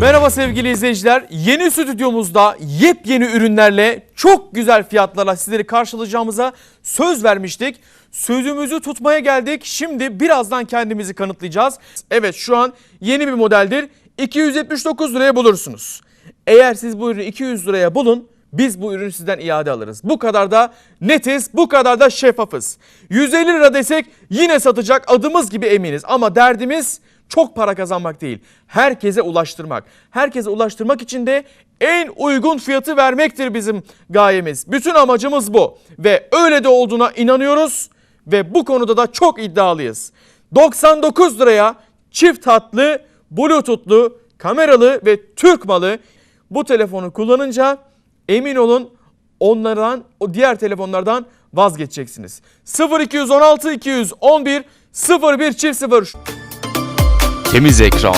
Merhaba sevgili izleyiciler. Yeni stüdyomuzda yepyeni ürünlerle çok güzel fiyatlarla sizleri karşılayacağımıza söz vermiştik. Sözümüzü tutmaya geldik. Şimdi birazdan kendimizi kanıtlayacağız. Evet şu an yeni bir modeldir. 279 liraya bulursunuz. Eğer siz bu ürünü 200 liraya bulun biz bu ürünü sizden iade alırız. Bu kadar da netiz, bu kadar da şeffafız. 150 lira desek yine satacak adımız gibi eminiz. Ama derdimiz çok para kazanmak değil. Herkese ulaştırmak. Herkese ulaştırmak için de en uygun fiyatı vermektir bizim gayemiz. Bütün amacımız bu. Ve öyle de olduğuna inanıyoruz. Ve bu konuda da çok iddialıyız. 99 liraya çift hatlı, bluetoothlu, kameralı ve Türk malı bu telefonu kullanınca emin olun onlardan o diğer telefonlardan vazgeçeceksiniz. 0216 211 01 çift 0 Temiz ekran.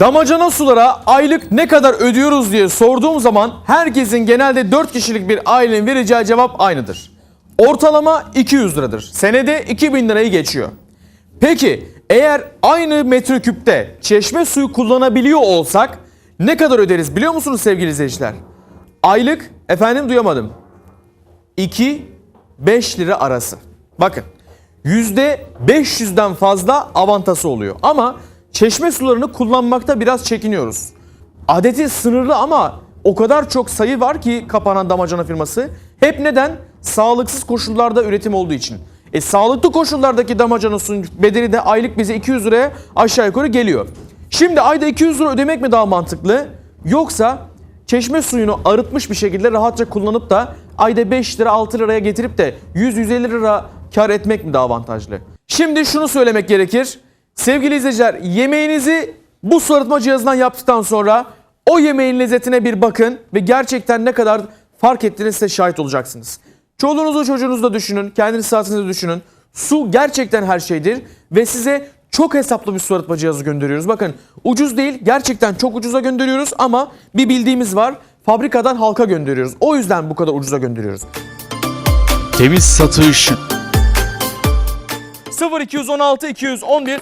Damacana sulara aylık ne kadar ödüyoruz diye sorduğum zaman herkesin genelde 4 kişilik bir ailenin vereceği cevap aynıdır. Ortalama 200 liradır. Senede 2000 lirayı geçiyor. Peki eğer aynı metreküpte çeşme suyu kullanabiliyor olsak ne kadar öderiz biliyor musunuz sevgili izleyiciler? Aylık efendim duyamadım. 2-5 lira arası. Bakın %500'den fazla avantası oluyor. Ama çeşme sularını kullanmakta biraz çekiniyoruz. Adeti sınırlı ama o kadar çok sayı var ki kapanan damacana firması. Hep neden? Sağlıksız koşullarda üretim olduğu için. E sağlıklı koşullardaki damacana suyun bedeli de aylık bize 200 liraya aşağı yukarı geliyor. Şimdi ayda 200 lira ödemek mi daha mantıklı? Yoksa çeşme suyunu arıtmış bir şekilde rahatça kullanıp da ayda 5 lira 6 liraya getirip de 100-150 lira kar etmek mi daha avantajlı? Şimdi şunu söylemek gerekir. Sevgili izleyiciler yemeğinizi bu su arıtma cihazından yaptıktan sonra o yemeğin lezzetine bir bakın ve gerçekten ne kadar fark ettiğiniz size şahit olacaksınız. Çoluğunuzu çocuğunuzu da düşünün, kendiniz saatinizi düşünün. Su gerçekten her şeydir ve size çok hesaplı bir su arıtma cihazı gönderiyoruz. Bakın ucuz değil gerçekten çok ucuza gönderiyoruz ama bir bildiğimiz var. Fabrikadan halka gönderiyoruz. O yüzden bu kadar ucuza gönderiyoruz. Temiz satış. 0216 211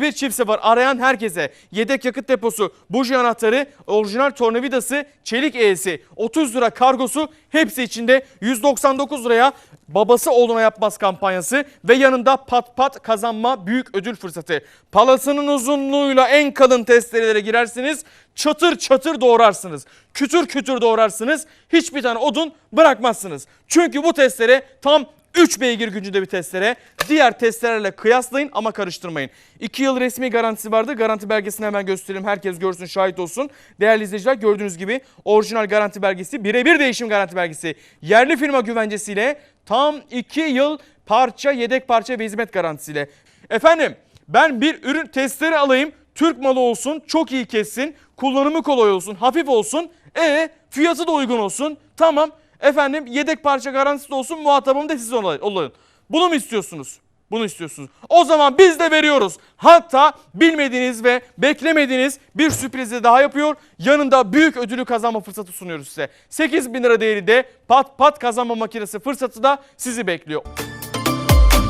01 çift 0 arayan herkese yedek yakıt deposu, buji anahtarı, orijinal tornavidası, çelik eğesi, 30 lira kargosu hepsi içinde 199 liraya babası oğluna yapmaz kampanyası ve yanında pat pat kazanma büyük ödül fırsatı. Palasının uzunluğuyla en kalın testerelere girersiniz çatır çatır doğrarsınız. Kütür kütür doğrarsınız. Hiçbir tane odun bırakmazsınız. Çünkü bu testere tam 3 beygir gücünde bir testere. Diğer testerelerle kıyaslayın ama karıştırmayın. 2 yıl resmi garantisi vardı. Garanti belgesini hemen göstereyim. Herkes görsün, şahit olsun. Değerli izleyiciler gördüğünüz gibi orijinal garanti belgesi, birebir değişim garanti belgesi. Yerli firma güvencesiyle tam 2 yıl parça, yedek parça ve hizmet garantisiyle. Efendim ben bir ürün testere alayım. Türk malı olsun, çok iyi kessin, kullanımı kolay olsun, hafif olsun. E fiyatı da uygun olsun. Tamam. Efendim yedek parça garantisi de olsun muhatabım da siz olun. Bunu mu istiyorsunuz? Bunu istiyorsunuz. O zaman biz de veriyoruz. Hatta bilmediğiniz ve beklemediğiniz bir sürprizi daha yapıyor. Yanında büyük ödülü kazanma fırsatı sunuyoruz size. 8 bin lira değerinde pat pat kazanma makinesi fırsatı da sizi bekliyor.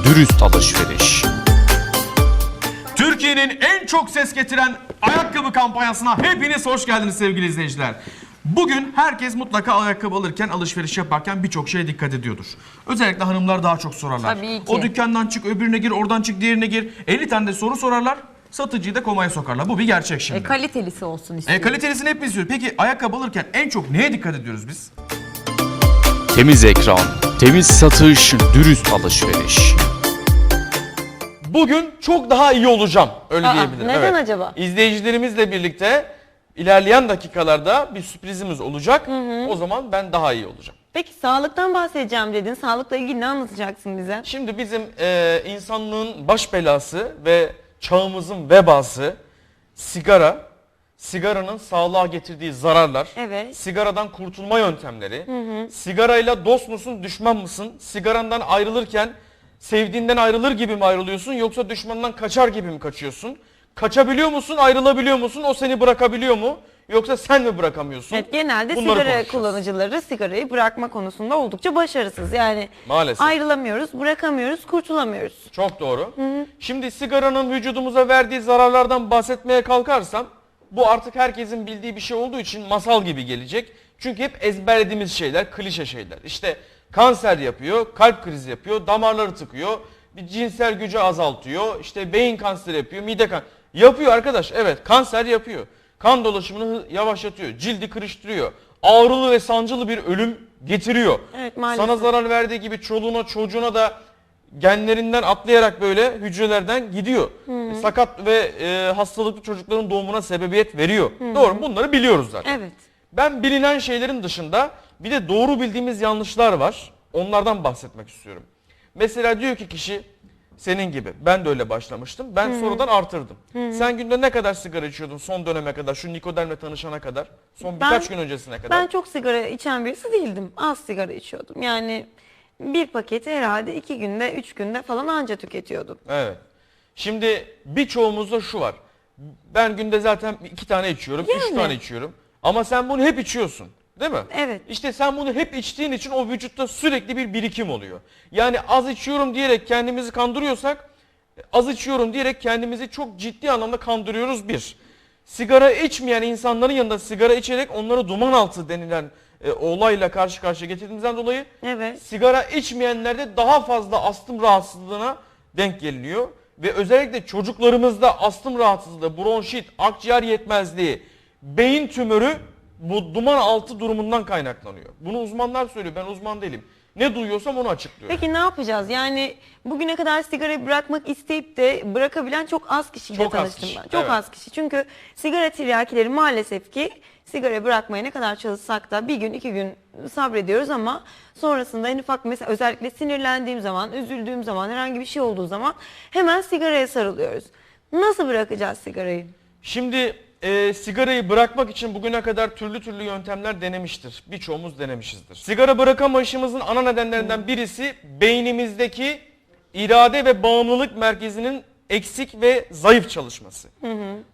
Dürüst alışveriş. Türkiye'nin en çok ses getiren ayakkabı kampanyasına hepiniz hoş geldiniz sevgili izleyiciler. Bugün herkes mutlaka ayakkabı alırken, alışveriş yaparken birçok şeye dikkat ediyordur. Özellikle hanımlar daha çok sorarlar. Tabii ki. O dükkandan çık, öbürüne gir, oradan çık, diğerine gir. 50 tane de soru sorarlar. Satıcıyı da komaya sokarlar. Bu bir gerçek şimdi. E, kalitelisi olsun E, istiyorum. kalitelisini hep istiyoruz. Peki ayakkabı alırken en çok neye dikkat ediyoruz biz? Temiz ekran. Temiz satış. Dürüst alışveriş. Bugün çok daha iyi olacağım. Öyle Aa, diyebilirim. neden acaba? İzleyicilerimizle birlikte ilerleyen dakikalarda bir sürprizimiz olacak. O zaman ben daha iyi olacağım. Peki sağlıktan bahsedeceğim dedin. Sağlıkla ilgili ne anlatacaksın bize? Şimdi bizim e, insanlığın baş belası ve çağımızın vebası sigara. Sigaranın sağlığa getirdiği zararlar. Evet. Sigaradan kurtulma yöntemleri. Sigarayla dost musun, düşman mısın? Sigarandan ayrılırken sevdiğinden ayrılır gibi mi ayrılıyorsun yoksa düşmandan kaçar gibi mi kaçıyorsun? Kaçabiliyor musun, ayrılabiliyor musun, o seni bırakabiliyor mu? Yoksa sen mi bırakamıyorsun? Evet, genelde Bunları sigara konuşacağız. kullanıcıları sigarayı bırakma konusunda oldukça başarısız. Yani Maalesef. ayrılamıyoruz, bırakamıyoruz, kurtulamıyoruz. Çok doğru. Şimdi sigaranın vücudumuza verdiği zararlardan bahsetmeye kalkarsam bu artık herkesin bildiği bir şey olduğu için masal gibi gelecek. Çünkü hep ezberlediğimiz şeyler, klişe şeyler. İşte kanser yapıyor, kalp krizi yapıyor, damarları tıkıyor, bir cinsel gücü azaltıyor, işte beyin kanseri yapıyor, mide kan Yapıyor arkadaş evet kanser yapıyor. Kan dolaşımını hı- yavaşlatıyor, cildi kırıştırıyor. Ağrılı ve sancılı bir ölüm getiriyor. Evet, maalesef. Sana zarar verdiği gibi çoluğuna çocuğuna da genlerinden atlayarak böyle hücrelerden gidiyor. Sakat ve e, hastalıklı çocukların doğumuna sebebiyet veriyor. Doğru bunları biliyoruz zaten. Evet. Ben bilinen şeylerin dışında bir de doğru bildiğimiz yanlışlar var. Onlardan bahsetmek istiyorum. Mesela diyor ki kişi senin gibi ben de öyle başlamıştım. Ben sonradan artırdım. Sen günde ne kadar sigara içiyordun son döneme kadar şu Nikodem'le tanışana kadar? Son birkaç gün öncesine kadar? Ben çok sigara içen birisi değildim. Az sigara içiyordum. Yani bir paketi herhalde iki günde, üç günde falan anca tüketiyordum. Evet. Şimdi birçoğumuzda şu var. Ben günde zaten iki tane içiyorum, üç Yani. tane içiyorum. Ama sen bunu hep içiyorsun. Değil mi? Evet. İşte sen bunu hep içtiğin için o vücutta sürekli bir birikim oluyor. Yani az içiyorum diyerek kendimizi kandırıyorsak az içiyorum diyerek kendimizi çok ciddi anlamda kandırıyoruz bir. Sigara içmeyen insanların yanında sigara içerek onları duman altı denilen e, olayla karşı karşıya getirdiğimizden dolayı Evet. sigara içmeyenlerde daha fazla astım rahatsızlığına denk geliniyor. Ve özellikle çocuklarımızda astım rahatsızlığı, bronşit, akciğer yetmezliği, beyin tümörü bu duman altı durumundan kaynaklanıyor. Bunu uzmanlar söylüyor ben uzman değilim. Ne duyuyorsam onu açıklıyorum. Peki ne yapacağız? Yani bugüne kadar sigarayı bırakmak isteyip de bırakabilen çok az kişiyle Çok az tanıştım kişi, ben. Çok evet. az kişi. Çünkü sigara tiryakileri maalesef ki sigara bırakmaya ne kadar çalışsak da bir gün iki gün sabrediyoruz ama sonrasında en ufak mesela özellikle sinirlendiğim zaman, üzüldüğüm zaman, herhangi bir şey olduğu zaman hemen sigaraya sarılıyoruz. Nasıl bırakacağız sigarayı? Şimdi e, sigarayı bırakmak için bugüne kadar türlü türlü yöntemler denemiştir. Birçoğumuz denemişizdir. Sigara bırakamayışımızın ana nedenlerinden birisi beynimizdeki irade ve bağımlılık merkezinin eksik ve zayıf çalışması.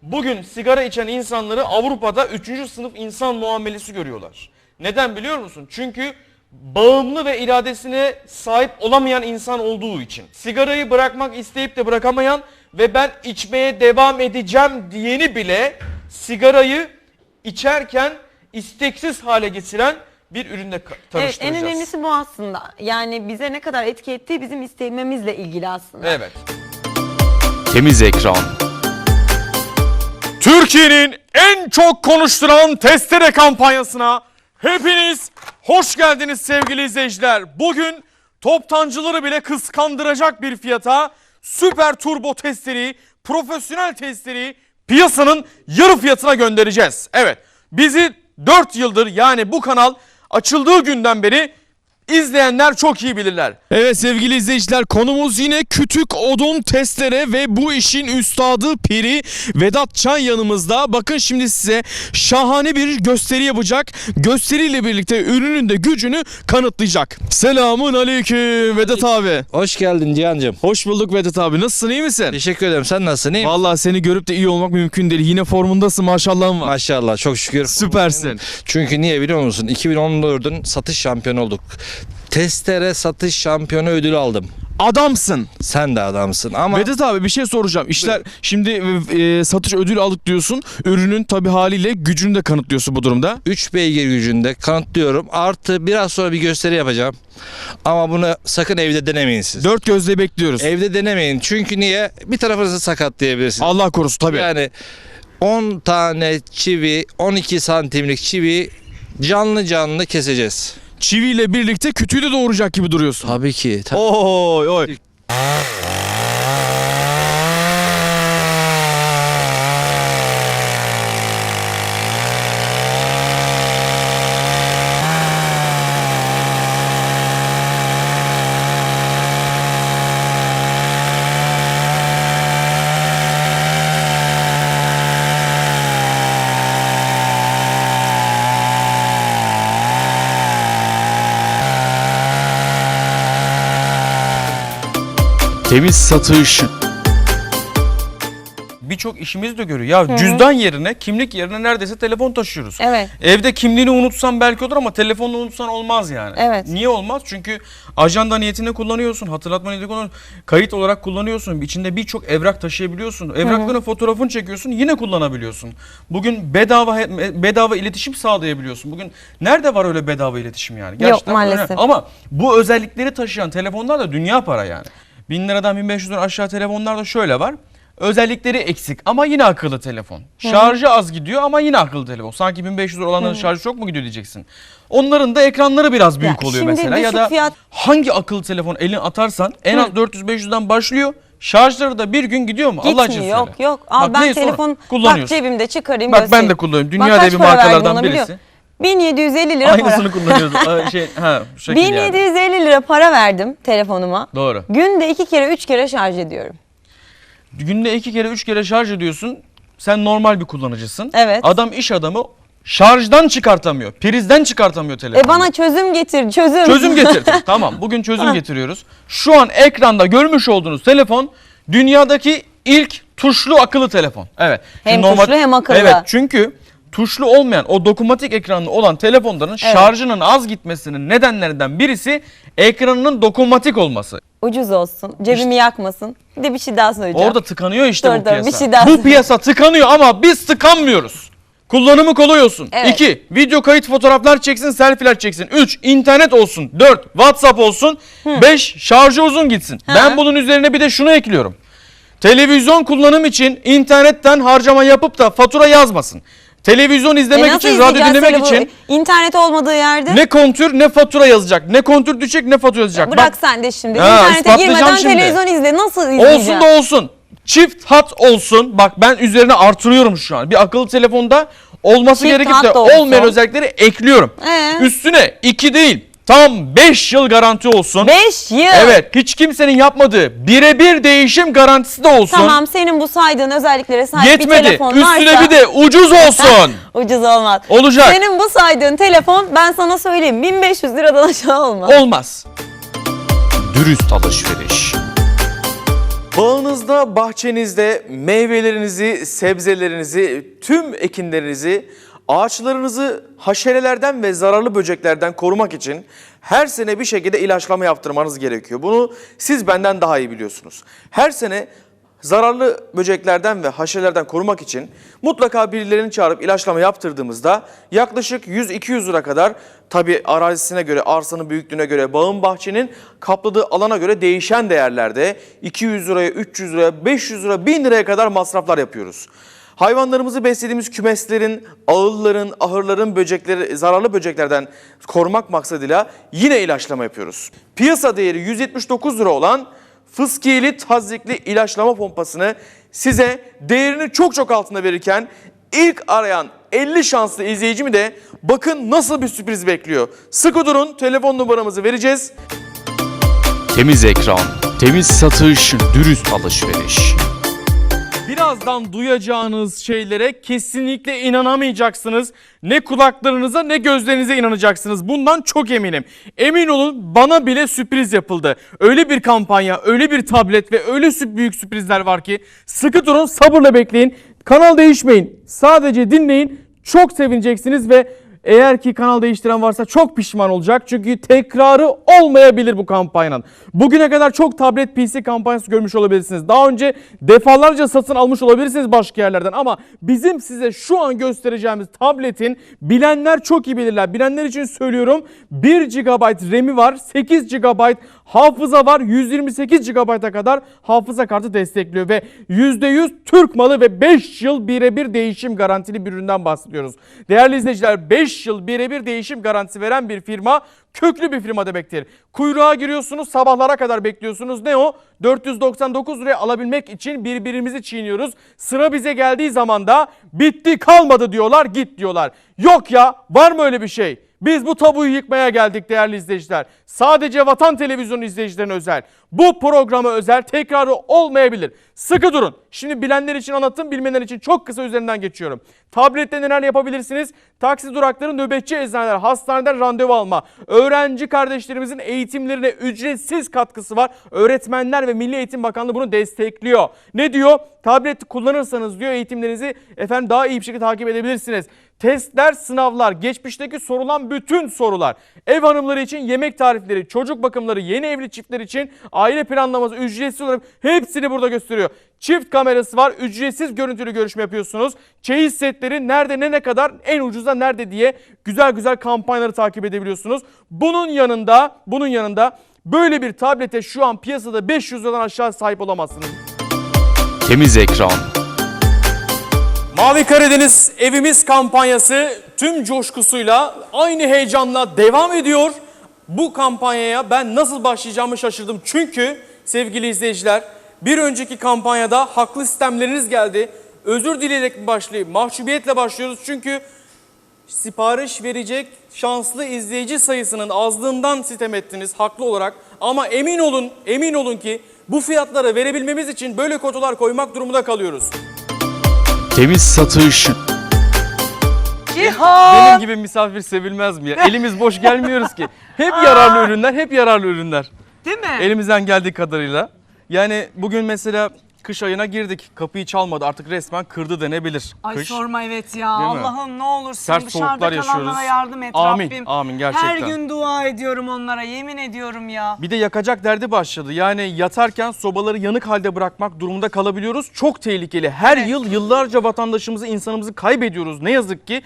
Bugün sigara içen insanları Avrupa'da 3. sınıf insan muamelesi görüyorlar. Neden biliyor musun? Çünkü bağımlı ve iradesine sahip olamayan insan olduğu için. Sigarayı bırakmak isteyip de bırakamayan ve ben içmeye devam edeceğim diyeni bile sigarayı içerken isteksiz hale getiren bir ürünle Evet tanıştıracağız. en önemlisi bu aslında. Yani bize ne kadar etki ettiği bizim istememizle ilgili aslında. Evet. Temiz ekran. Türkiye'nin en çok konuşturan testere kampanyasına hepiniz hoş geldiniz sevgili izleyiciler. Bugün toptancıları bile kıskandıracak bir fiyata süper turbo testeri, profesyonel testeri piyasanın yarı fiyatına göndereceğiz. Evet bizi 4 yıldır yani bu kanal açıldığı günden beri izleyenler çok iyi bilirler. Evet sevgili izleyiciler konumuz yine kütük odun testere ve bu işin üstadı piri Vedat Çan yanımızda. Bakın şimdi size şahane bir gösteri yapacak. Gösteriyle birlikte ürünün de gücünü kanıtlayacak. Selamun aleyküm Vedat abi. Hoş geldin Cihan'cığım. Hoş bulduk Vedat abi. Nasılsın iyi misin? Teşekkür ederim. Sen nasılsın? İyi misin? Vallahi seni görüp de iyi olmak mümkün değil. Yine formundasın maşallahın var. Maşallah çok şükür. Süpersin. Çünkü niye biliyor musun? 2014'ün satış şampiyonu olduk. Testere satış şampiyonu ödülü aldım. Adamsın. Sen de adamsın ama Vedat abi bir şey soracağım. İşler şimdi e, satış ödülü aldık diyorsun. Ürünün tabi haliyle gücünü de kanıtlıyorsun bu durumda. 3 beygir gücünde kanıtlıyorum. Artı biraz sonra bir gösteri yapacağım. Ama bunu sakın evde denemeyin siz. Dört gözle bekliyoruz. Evde denemeyin. Çünkü niye? Bir tarafınızı sakatlayabilirsiniz. Allah korusun tabii. Yani 10 tane çivi, 12 santimlik çivi canlı canlı keseceğiz. Çiviyle birlikte kütüğü de doğuracak gibi duruyorsun. Tabii ki. tabii. Oy oy. Temiz satış. birçok işimizi de görüyor. Ya cüzdan yerine, kimlik yerine neredeyse telefon taşıyoruz. Evet. Evde kimliğini unutsan belki olur ama telefonunu unutsan olmaz yani. Evet. Niye olmaz? Çünkü ajanda niyetinde kullanıyorsun, hatırlatma niyetinde kullanıyorsun, kayıt olarak kullanıyorsun. İçinde birçok evrak taşıyabiliyorsun. Evrakların fotoğrafını çekiyorsun, yine kullanabiliyorsun. Bugün bedava bedava iletişim sağlayabiliyorsun. Bugün nerede var öyle bedava iletişim yani? Gerçekten maalesef. önemli. Ama bu özellikleri taşıyan telefonlar da dünya para yani. 1000 liradan 1500'den aşağı telefonlar da şöyle var. Özellikleri eksik ama yine akıllı telefon. Şarjı az gidiyor ama yine akıllı telefon. Sanki 1500 lira olanların şarjı çok mu gidiyor diyeceksin. Onların da ekranları biraz büyük Ya oluyor şimdi mesela ya düşük da fiyat- hangi akıllı telefon elin atarsan en az 400-500'den başlıyor. Şarjları da bir gün gidiyor mu? Allah için Gitmiyor yok söyle. yok. Al Bak ben neyse telefon bak kullanıyorsun. cebimde çıkarayım Bak ben göstereyim. de kullanıyorum. Bak Dünya kaç devi para verdim markalardan ona biliyor birisi. 1750 lira para. Aynısını kullanıyoruz. Aa, şey, ha, şekil yani. 1750 lira para verdim telefonuma. Doğru. Günde iki kere üç kere şarj ediyorum. Günde iki kere üç kere şarj ediyorsun. Sen normal bir kullanıcısın. Evet. Adam iş adamı şarjdan çıkartamıyor. Prizden çıkartamıyor telefonu. E bana çözüm getir çözüm. Çözüm getirdik. tamam bugün çözüm getiriyoruz. Şu an ekranda görmüş olduğunuz telefon dünyadaki ilk tuşlu akıllı telefon. Evet. Hem Şimdi tuşlu hem akıllı. Evet çünkü tuşlu olmayan o dokunmatik ekranlı olan telefonların şarjının az gitmesinin nedenlerinden birisi ekranının dokunmatik olması. Ucuz olsun cebimi yakmasın. Bir de bir şey daha söyleyeceğim. Orada tıkanıyor işte Dur, bu dur, piyasa. bir şey daha bu piyasa tıkanıyor ama biz tıkanmıyoruz. Kullanımı kolay olsun. Evet. 2. Video kayıt fotoğraflar çeksin, selfie'ler çeksin. 3. internet olsun. 4. WhatsApp olsun. 5. Şarjı uzun gitsin. Ben bunun üzerine bir de şunu ekliyorum. Televizyon kullanım için internetten harcama yapıp da fatura yazmasın. Televizyon E izlemek nasıl için, radyo izleyeceğiz dinlemek için internet olmadığı yerde? ne kontür ne fatura yazacak. Ne kontür düşecek ne fatura yazacak. Bırak Bak, sen de şimdi. Ha, İnternete ispatlayacağım girmeden şimdi. televizyon izle. Nasıl izleyeceğim? Olsun da olsun. Çift hat olsun. Bak ben üzerine artırıyorum şu an. Bir akıllı telefonda olması Çift gerekip hat de da olsun. olmayan özellikleri ekliyorum. Ee? Üstüne 2 değil tam 5 yıl garanti olsun. 5 yıl. Evet hiç kimsenin yapmadığı birebir değişim garantisi de olsun. Tamam senin bu saydığın özelliklere sahip bir Yetmedi. telefon Üstüne varsa bir de ucuz olsun. ucuz olmaz. Olacak. Senin bu saydığın telefon ben sana söyleyeyim 1500 liradan aşağı olmaz. Olmaz. Dürüst alışveriş. Bağınızda, bahçenizde meyvelerinizi, sebzelerinizi, tüm ekinlerinizi, ağaçlarınızı haşerelerden ve zararlı böceklerden korumak için her sene bir şekilde ilaçlama yaptırmanız gerekiyor. Bunu siz benden daha iyi biliyorsunuz. Her sene zararlı böceklerden ve haşerelerden korumak için mutlaka birilerini çağırıp ilaçlama yaptırdığımızda yaklaşık 100-200 lira kadar tabi arazisine göre, arsanın büyüklüğüne göre, bağın bahçenin kapladığı alana göre değişen değerlerde 200 liraya, 300 liraya, 500 lira, 1000 liraya kadar masraflar yapıyoruz. Hayvanlarımızı beslediğimiz kümeslerin, ağılların, ahırların böcekleri, zararlı böceklerden korumak maksadıyla yine ilaçlama yapıyoruz. Piyasa değeri 179 lira olan fıskiyeli tazikli ilaçlama pompasını size değerini çok çok altında verirken ilk arayan 50 şanslı izleyicimi de bakın nasıl bir sürpriz bekliyor. Sıkı durun telefon numaramızı vereceğiz. Temiz ekran, temiz satış, dürüst alışveriş. Birazdan duyacağınız şeylere kesinlikle inanamayacaksınız. Ne kulaklarınıza ne gözlerinize inanacaksınız. Bundan çok eminim. Emin olun bana bile sürpriz yapıldı. Öyle bir kampanya, öyle bir tablet ve öyle büyük sürprizler var ki sıkı durun, sabırla bekleyin. Kanal değişmeyin. Sadece dinleyin. Çok sevineceksiniz ve eğer ki kanal değiştiren varsa çok pişman olacak. Çünkü tekrarı olmayabilir bu kampanyanın. Bugüne kadar çok tablet PC kampanyası görmüş olabilirsiniz. Daha önce defalarca satın almış olabilirsiniz başka yerlerden. Ama bizim size şu an göstereceğimiz tabletin bilenler çok iyi bilirler. Bilenler için söylüyorum 1 GB RAM'i var, 8 GB hafıza var, 128 GB'a kadar hafıza kartı destekliyor ve %100 Türk malı ve 5 yıl birebir değişim garantili bir üründen bahsediyoruz. Değerli izleyiciler 5 yıl birebir değişim garantisi veren bir firma köklü bir firma demektir. Kuyruğa giriyorsunuz sabahlara kadar bekliyorsunuz. Ne o? 499 liraya alabilmek için birbirimizi çiğniyoruz. Sıra bize geldiği zaman da bitti kalmadı diyorlar git diyorlar. Yok ya var mı öyle bir şey? Biz bu tabuyu yıkmaya geldik değerli izleyiciler. Sadece Vatan Televizyonu izleyicilerine özel. Bu programa özel tekrarı olmayabilir. Sıkı durun. Şimdi bilenler için anlattım, bilmeyenler için çok kısa üzerinden geçiyorum. Tablette neler yapabilirsiniz? Taksi durakları, nöbetçi eczaneler, hastaneden randevu alma. Öğrenci kardeşlerimizin eğitimlerine ücretsiz katkısı var. Öğretmenler ve Milli Eğitim Bakanlığı bunu destekliyor. Ne diyor? Tablet kullanırsanız diyor eğitimlerinizi efendim daha iyi bir şekilde takip edebilirsiniz. Testler, sınavlar, geçmişteki sorulan bütün sorular, ev hanımları için yemek tarifleri, çocuk bakımları, yeni evli çiftler için aile planlaması ücretsiz olarak hepsini burada gösteriyor. Çift kamerası var, ücretsiz görüntülü görüşme yapıyorsunuz. Çeyiz setleri nerede ne ne kadar en ucuza nerede diye güzel güzel kampanyaları takip edebiliyorsunuz. Bunun yanında, bunun yanında böyle bir tablete şu an piyasada 500 liradan aşağı sahip olamazsınız. Temiz ekran, Mavi Karadeniz Evimiz kampanyası tüm coşkusuyla aynı heyecanla devam ediyor. Bu kampanyaya ben nasıl başlayacağımı şaşırdım. Çünkü sevgili izleyiciler bir önceki kampanyada haklı sistemleriniz geldi. Özür dileyerek mi başlayayım? Mahcubiyetle başlıyoruz çünkü sipariş verecek şanslı izleyici sayısının azlığından sitem ettiniz haklı olarak. Ama emin olun, emin olun ki bu fiyatlara verebilmemiz için böyle kotalar koymak durumunda kalıyoruz. Temiz satış, Benim gibi misafir sevilmez mi ya? Elimiz boş gelmiyoruz ki. Hep yararlı ürünler, hep yararlı ürünler. Değil mi? Elimizden geldiği kadarıyla. Yani bugün mesela kış ayına girdik. Kapıyı çalmadı artık resmen kırdı denebilir. Ay kış. sorma evet ya. Değil mi? Allah'ım ne olursun Sert dışarıda soğuklar yaşıyoruz. kalanlara yardım et Amin, Rabbim. amin gerçekten. Her gün dua ediyorum onlara yemin ediyorum ya. Bir de yakacak derdi başladı. Yani yatarken sobaları yanık halde bırakmak durumunda kalabiliyoruz. Çok tehlikeli. Her yıl yıllarca vatandaşımızı, insanımızı kaybediyoruz ne yazık ki.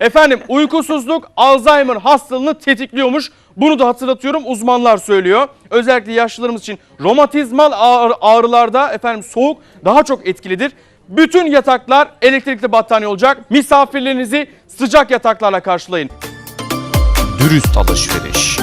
Efendim uykusuzluk Alzheimer hastalığını tetikliyormuş. Bunu da hatırlatıyorum uzmanlar söylüyor. Özellikle yaşlılarımız için romatizmal ağrı- ağrılarda efendim soğuk daha çok etkilidir. Bütün yataklar elektrikli battaniye olacak. Misafirlerinizi sıcak yataklarla karşılayın. dürüst alışveriş.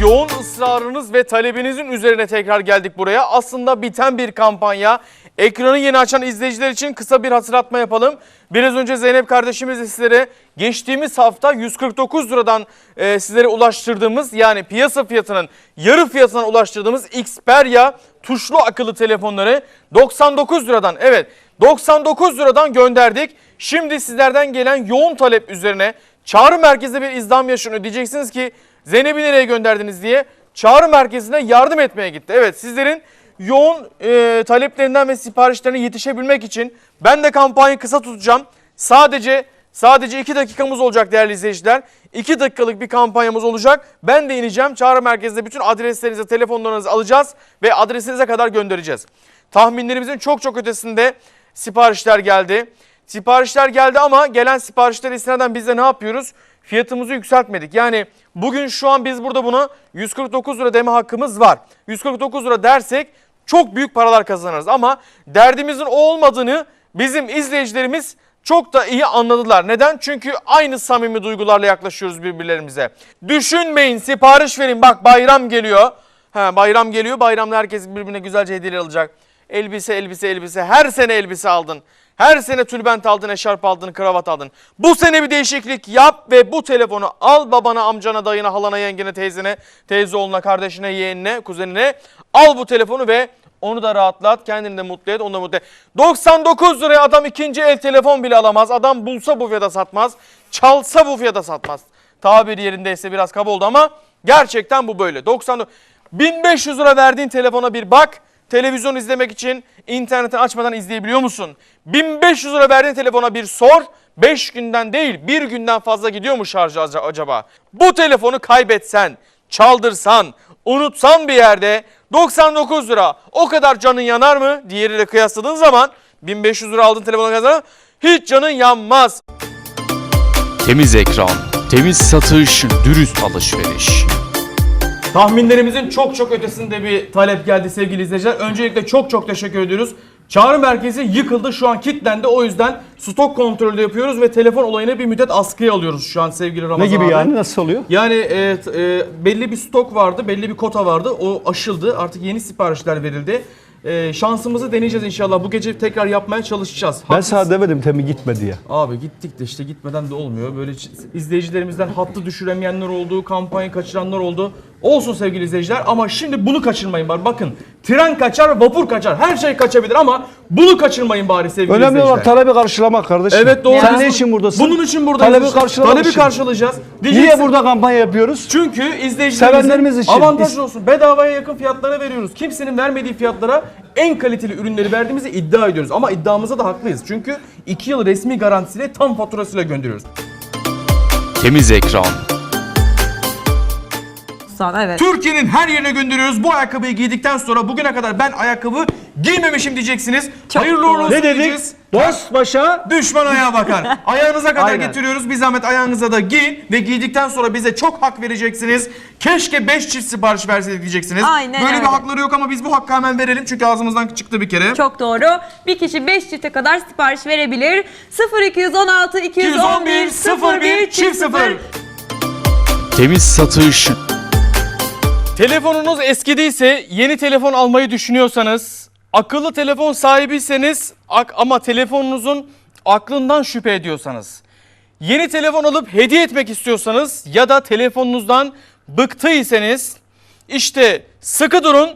Yoğun ısrarınız ve talebinizin üzerine tekrar geldik buraya. Aslında biten bir kampanya. Ekranı yeni açan izleyiciler için kısa bir hatırlatma yapalım. Biraz önce Zeynep kardeşimiz de sizlere geçtiğimiz hafta 149 liradan e, sizlere ulaştırdığımız yani piyasa fiyatının yarı fiyatına ulaştırdığımız Xperia tuşlu akıllı telefonları 99 liradan evet 99 liradan gönderdik. Şimdi sizlerden gelen yoğun talep üzerine çağrı merkezinde bir izdam yaşanıyor. Diyeceksiniz ki Zeynep'i nereye gönderdiniz diye çağrı merkezine yardım etmeye gitti. Evet sizlerin yoğun e, taleplerinden ve siparişlerine yetişebilmek için ben de kampanyayı kısa tutacağım. Sadece sadece 2 dakikamız olacak değerli izleyiciler. 2 dakikalık bir kampanyamız olacak. Ben de ineceğim. Çağrı merkezinde bütün adreslerinizi, telefonlarınızı alacağız ve adresinize kadar göndereceğiz. Tahminlerimizin çok çok ötesinde siparişler geldi. Siparişler geldi ama gelen siparişler istinaden biz de ne yapıyoruz? Fiyatımızı yükseltmedik. Yani bugün şu an biz burada buna 149 lira deme hakkımız var. 149 lira dersek çok büyük paralar kazanırız. Ama derdimizin o olmadığını bizim izleyicilerimiz çok da iyi anladılar. Neden? Çünkü aynı samimi duygularla yaklaşıyoruz birbirlerimize. Düşünmeyin sipariş verin bak bayram geliyor. Ha, bayram geliyor bayramda herkes birbirine güzelce hediyeler alacak. Elbise elbise elbise her sene elbise aldın. Her sene tülbent aldın, eşarp aldın, kravat aldın. Bu sene bir değişiklik yap ve bu telefonu al babana, amcana, dayına, halana, yengene, teyzene, teyze oğluna, kardeşine, yeğenine, kuzenine. Al bu telefonu ve onu da rahatlat, kendini de mutlu et, onu da mutlu et. 99 liraya adam ikinci el telefon bile alamaz. Adam bulsa bu fiyata satmaz, çalsa bu fiyata satmaz. Tabiri yerindeyse biraz kaba oldu ama gerçekten bu böyle. 99 1500 lira verdiğin telefona bir bak. Televizyon izlemek için internetten açmadan izleyebiliyor musun? 1500 lira verdiğin telefona bir sor. 5 günden değil bir günden fazla gidiyor mu şarjı ac- acaba? Bu telefonu kaybetsen, çaldırsan, unutsan bir yerde 99 lira o kadar canın yanar mı? Diğeriyle kıyasladığın zaman 1500 lira aldığın telefona kazan hiç canın yanmaz. Temiz ekran, temiz satış, dürüst alışveriş. Tahminlerimizin çok çok ötesinde bir talep geldi sevgili izleyiciler. Öncelikle çok çok teşekkür ediyoruz. Çağrı merkezi yıkıldı şu an kilitlendi o yüzden stok kontrolü yapıyoruz ve telefon olayını bir müddet askıya alıyoruz şu an sevgili Ramazan Ne gibi abi. yani nasıl oluyor? Yani e, e, belli bir stok vardı, belli bir kota vardı. O aşıldı. Artık yeni siparişler verildi. Ee, şansımızı deneyeceğiz inşallah. Bu gece tekrar yapmaya çalışacağız. Ben Haklısın. sana demedim Temi gitme diye. Abi gittik de işte gitmeden de olmuyor. Böyle izleyicilerimizden hattı düşüremeyenler oldu, kampanya kaçıranlar oldu. Olsun sevgili izleyiciler ama şimdi bunu kaçırmayın bari. Bakın tren kaçar, vapur kaçar. Her şey kaçabilir ama bunu kaçırmayın bari sevgili Önemli izleyiciler. olan talebi karşılamak kardeşim. Evet doğru. Sen ne için buradasın? Bunun için buradayız. Talebi karşılamak Talebi için. karşılayacağız. Niye Diyeceksin- burada kampanya yapıyoruz? Çünkü izleyicilerimizin Sevenlerimiz için. avantajlı olsun. Bedavaya yakın fiyatlara veriyoruz. Kimsenin vermediği fiyatlara en kaliteli ürünleri verdiğimizi iddia ediyoruz. Ama iddiamıza da haklıyız. Çünkü 2 yıl resmi garantisiyle tam faturasıyla gönderiyoruz. Temiz ekran. Sana evet. Türkiye'nin her yerine gönderiyoruz. Bu ayakkabıyı giydikten sonra bugüne kadar ben ayakkabı giymemişim diyeceksiniz. Hayırlı uğurlu olsun Ne dedik? diyeceğiz. Dost başa Düşman ayağa bakar. Ayağınıza kadar Aynen. getiriyoruz. Bir zahmet ayağınıza da giyin ve giydikten sonra bize çok hak vereceksiniz. Keşke 5 çift sipariş verseydik diyeceksiniz. Aynen Böyle bir öyle. hakları yok ama biz bu hakkı hemen verelim çünkü ağzımızdan çıktı bir kere. Çok doğru. Bir kişi 5 çifte kadar sipariş verebilir. 0216 211 01 çift 0. Temiz satış. Telefonunuz eskidiyse yeni telefon almayı düşünüyorsanız, akıllı telefon sahibiyseniz ama telefonunuzun aklından şüphe ediyorsanız, yeni telefon alıp hediye etmek istiyorsanız ya da telefonunuzdan bıktıysanız işte sıkı durun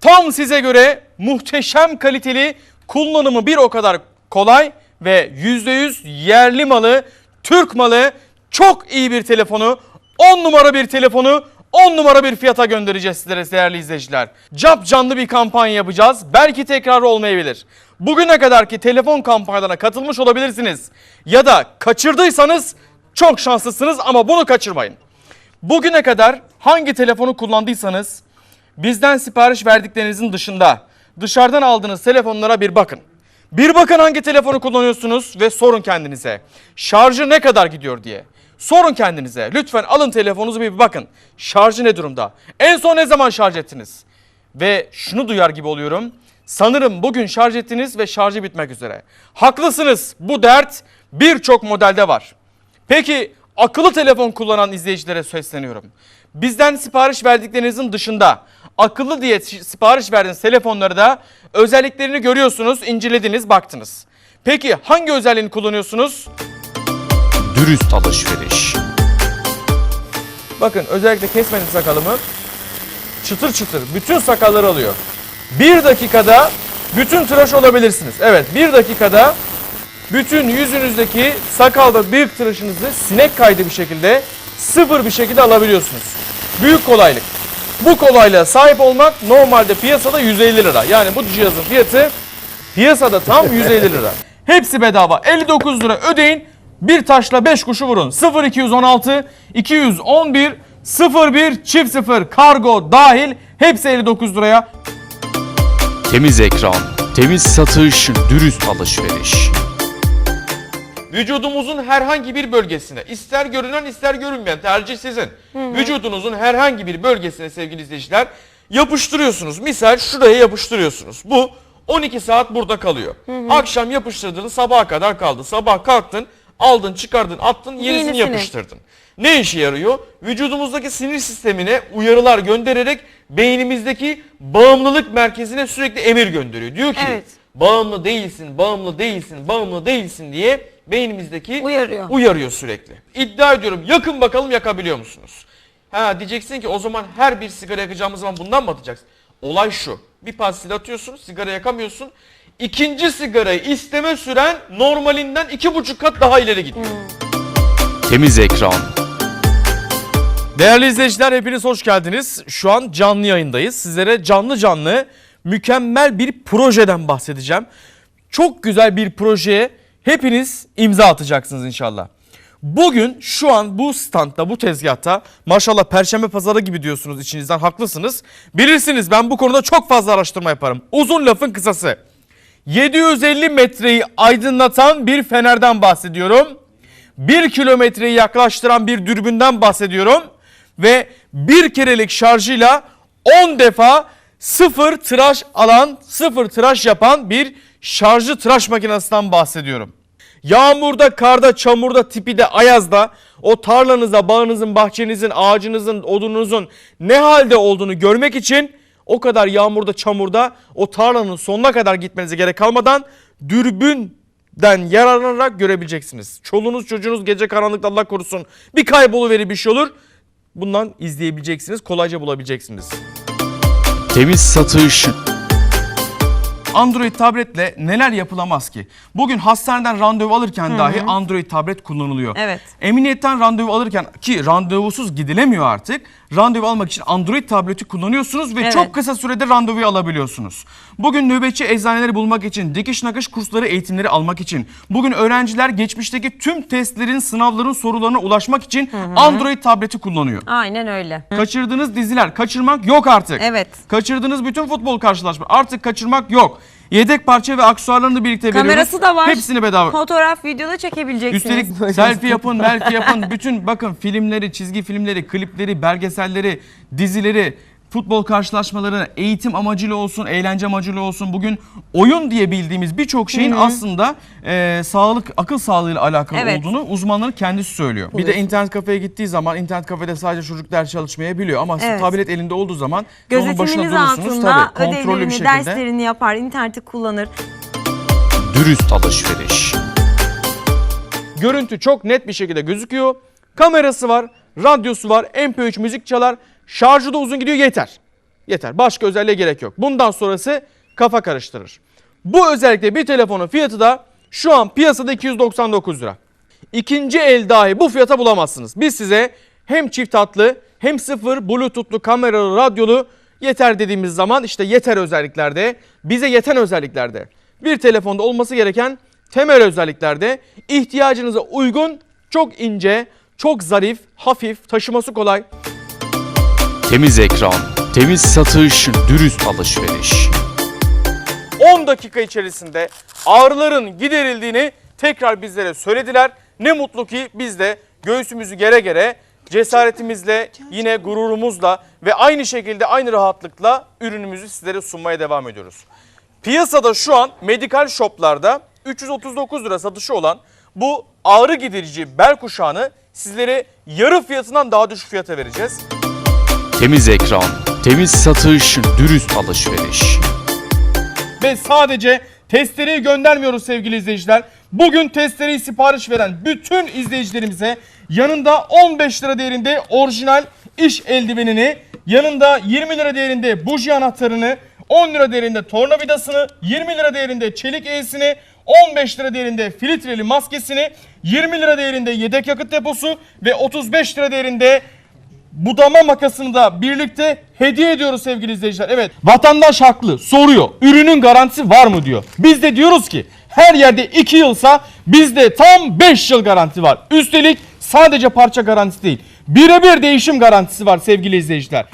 tam size göre muhteşem kaliteli kullanımı bir o kadar kolay ve %100 yerli malı, Türk malı çok iyi bir telefonu 10 numara bir telefonu 10 numara bir fiyata göndereceğiz sizlere değerli izleyiciler. Cap canlı bir kampanya yapacağız. Belki tekrar olmayabilir. Bugüne kadarki telefon kampanyalarına katılmış olabilirsiniz. Ya da kaçırdıysanız çok şanslısınız ama bunu kaçırmayın. Bugüne kadar hangi telefonu kullandıysanız bizden sipariş verdiklerinizin dışında dışarıdan aldığınız telefonlara bir bakın. Bir bakın hangi telefonu kullanıyorsunuz ve sorun kendinize. Şarjı ne kadar gidiyor diye. Sorun kendinize. Lütfen alın telefonunuzu bir bakın. Şarjı ne durumda? En son ne zaman şarj ettiniz? Ve şunu duyar gibi oluyorum. Sanırım bugün şarj ettiniz ve şarjı bitmek üzere. Haklısınız. Bu dert birçok modelde var. Peki akıllı telefon kullanan izleyicilere sesleniyorum. Bizden sipariş verdiklerinizin dışında akıllı diye sipariş verdiğiniz telefonları da özelliklerini görüyorsunuz, incelediniz, baktınız. Peki hangi özelliğini kullanıyorsunuz? Dürüst alışveriş. Bakın özellikle kesmedim sakalımı. Çıtır çıtır bütün sakalları alıyor. Bir dakikada bütün tıraş olabilirsiniz. Evet bir dakikada bütün yüzünüzdeki sakalda büyük tıraşınızı sinek kaydı bir şekilde sıfır bir şekilde alabiliyorsunuz. Büyük kolaylık. Bu kolaylığa sahip olmak normalde piyasada 150 lira. Yani bu cihazın fiyatı piyasada tam 150 lira. Hepsi bedava. 59 lira ödeyin. Bir taşla 5 kuşu vurun. 0216 211 01 çift 0 kargo dahil hepsi 59 liraya. Temiz ekran. Temiz satış. Dürüst alışveriş. Vücudumuzun herhangi bir bölgesine ister görünen ister görünmeyen tercih sizin. Vücudunuzun herhangi bir bölgesine sevgili izleyiciler yapıştırıyorsunuz. Misal şuraya yapıştırıyorsunuz. Bu 12 saat burada kalıyor. Akşam yapıştırdığın sabaha kadar kaldı. Sabah kalktın aldın çıkardın attın yenisini Yenisini. yapıştırdın. Ne işe yarıyor? Vücudumuzdaki sinir sistemine uyarılar göndererek beynimizdeki bağımlılık merkezine sürekli emir gönderiyor. Diyor ki Evet. bağımlı değilsin, bağımlı değilsin, bağımlı değilsin diye beynimizdeki Uyarıyor. uyarıyor sürekli. İddia ediyorum yakın bakalım yakabiliyor musunuz? Ha diyeceksin ki o zaman her bir sigara yakacağımız zaman bundan mı atacaksın? Olay şu. Bir pastil atıyorsun, sigara yakamıyorsun. İkinci sigarayı isteme süren normalinden iki buçuk kat daha ileri gidiyor. Temiz ekran. Değerli izleyiciler hepiniz hoş geldiniz. Şu an canlı yayındayız. Sizlere canlı canlı mükemmel bir projeden bahsedeceğim. Çok güzel bir projeye hepiniz imza atacaksınız inşallah. Bugün şu an bu standta, bu tezgahta maşallah perşembe pazarı gibi diyorsunuz içinizden haklısınız. Bilirsiniz ben bu konuda çok fazla araştırma yaparım. Uzun lafın kısası. 750 metreyi aydınlatan bir fenerden bahsediyorum. 1 kilometreyi yaklaştıran bir dürbünden bahsediyorum. Ve bir kerelik şarjıyla 10 defa sıfır tıraş alan, sıfır tıraş yapan bir şarjlı tıraş makinesinden bahsediyorum. Yağmurda, karda, çamurda, tipi de, ayazda o tarlanıza, bağınızın, bahçenizin, ağacınızın, odununuzun ne halde olduğunu görmek için o kadar yağmurda çamurda o tarlanın sonuna kadar gitmenize gerek kalmadan dürbünden yararlanarak görebileceksiniz. Çoluğunuz çocuğunuz gece karanlıkta Allah korusun bir kayboluverir bir şey olur. Bundan izleyebileceksiniz kolayca bulabileceksiniz. Temiz satış, Android tabletle neler yapılamaz ki? Bugün hastaneden randevu alırken dahi Android tablet kullanılıyor. Evet. Emniyetten randevu alırken ki randevusuz gidilemiyor artık. Randevu almak için Android tableti kullanıyorsunuz ve Evet. çok kısa sürede randevuyu alabiliyorsunuz. Bugün nöbetçi eczaneleri bulmak için, dikiş nakış kursları eğitimleri almak için, bugün öğrenciler geçmişteki tüm testlerin, sınavların sorularına ulaşmak için Android tableti kullanıyor. Aynen öyle. Kaçırdığınız diziler, kaçırmak yok artık. Evet. Kaçırdığınız bütün futbol karşılaşma artık kaçırmak yok. Yedek parça ve aksesuarlarını birlikte veriyoruz. Kamerası da var. Hepsini bedava. Fotoğraf, videoda çekebileceksiniz. Üstelik selfie yapın, belki yapın. Bütün bakın filmleri, çizgi filmleri, klipleri, belgeselleri, dizileri, futbol karşılaşmaları eğitim amacıyla olsun, eğlence amacıyla olsun. Bugün oyun diye bildiğimiz birçok şeyin aslında e, sağlık, akıl sağlığıyla alakalı Evet. olduğunu uzmanların kendisi söylüyor. Bir de internet kafeye gittiği zaman internet kafede sadece çocuk ders çalışmayabiliyor ama Evet. tablet elinde olduğu zaman onun başına durursunuz altında tabii kontrollü bir ödevlerini, şekilde. derslerini yapar, interneti kullanır. dürüst alışveriş. Görüntü çok net bir şekilde gözüküyor. Kamerası var, radyosu var, MP3 müzik çalar. Şarjı da uzun gidiyor yeter. Yeter. Başka özelliğe gerek yok. Bundan sonrası kafa karıştırır. Bu özellikle bir telefonun fiyatı da şu an piyasada 299 lira. İkinci el dahi bu fiyata bulamazsınız. Biz size hem çift hatlı hem sıfır bluetoothlu kameralı radyolu yeter dediğimiz zaman işte yeter özelliklerde bize yeten özelliklerde bir telefonda olması gereken temel özelliklerde ihtiyacınıza uygun çok ince çok zarif hafif taşıması kolay Temiz ekran, temiz satış, dürüst alışveriş. 10 dakika içerisinde ağrıların giderildiğini tekrar bizlere söylediler. Ne mutlu ki biz de göğsümüzü gere gere cesaretimizle yine gururumuzla ve aynı şekilde aynı rahatlıkla ürünümüzü sizlere sunmaya devam ediyoruz. Piyasada şu an medikal shoplarda 339 lira satışı olan bu ağrı giderici bel kuşağını sizlere yarı fiyatından daha düşük fiyata vereceğiz. Temiz ekran, temiz satış, dürüst alışveriş. Ve sadece testereyi göndermiyoruz sevgili izleyiciler. Bugün testereyi sipariş veren bütün izleyicilerimize yanında 15 lira değerinde orijinal iş eldivenini, yanında 20 lira değerinde buji anahtarını, 10 lira değerinde tornavidasını, 20 lira değerinde çelik eğisini, 15 lira değerinde filtreli maskesini, 20 lira değerinde yedek yakıt deposu ve 35 lira değerinde budama makasını da birlikte hediye ediyoruz sevgili izleyiciler. Evet vatandaş haklı soruyor ürünün garantisi var mı diyor. Biz de diyoruz ki her yerde 2 yılsa bizde tam 5 yıl garanti var. Üstelik sadece parça garantisi değil birebir değişim garantisi var sevgili izleyiciler.